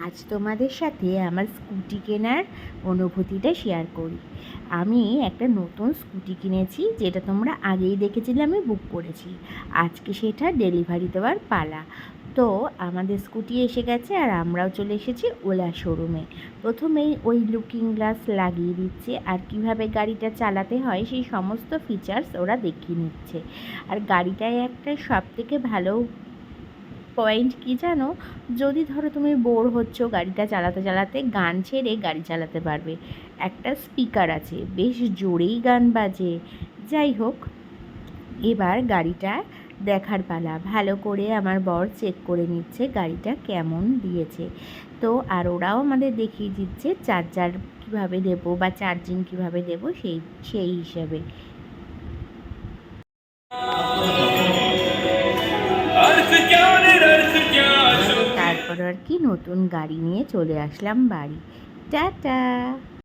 আজ তোমাদের সাথে আমার স্কুটি কেনার অনুভূতিটা শেয়ার করি। আমি একটা নতুন স্কুটি কিনেছি, যেটা তোমরা আগেই দেখেছিলে আমি বুক করেছি। আজকে সেটা ডেলিভারি দেওয়ার পালা। তো আমাদের স্কুটি এসে গেছে আর আমরাও চলে এসেছি ওলা শোরুমে প্রথমেই ওই লুকিং গ্লাস লাগিয়ে দিচ্ছে আর কীভাবে গাড়িটা চালাতে হয় সেই সমস্ত ফিচার্স ওরা দেখিয়ে নিচ্ছে। আর গাড়িটায় একটা সবথেকে ভালো পয়েন্ট কি জানো? যদি ধরো তুমি বোর হচ্ছ গাড়িটা চালাতে চালাতে, গান ছেড়ে গাড়ি চালাতে পারবে। একটা স্পিকার আছে, বেশ জোরেই গান বাজে। যাই হোক, এবার গাড়িটা দেখার পালা। ভালো করে আমার বর চেক করে নিচ্ছে গাড়িটা কেমন দিয়েছে। তো আর ওরাও আমাদের দেখিয়ে দিচ্ছে চার্জার কীভাবে দেবো বা চার্জিং কীভাবে দেবো সেই সেই হিসাবে। নতুন গাড়ি নিয়ে চলে আসলাম বাড়ি। টাটা!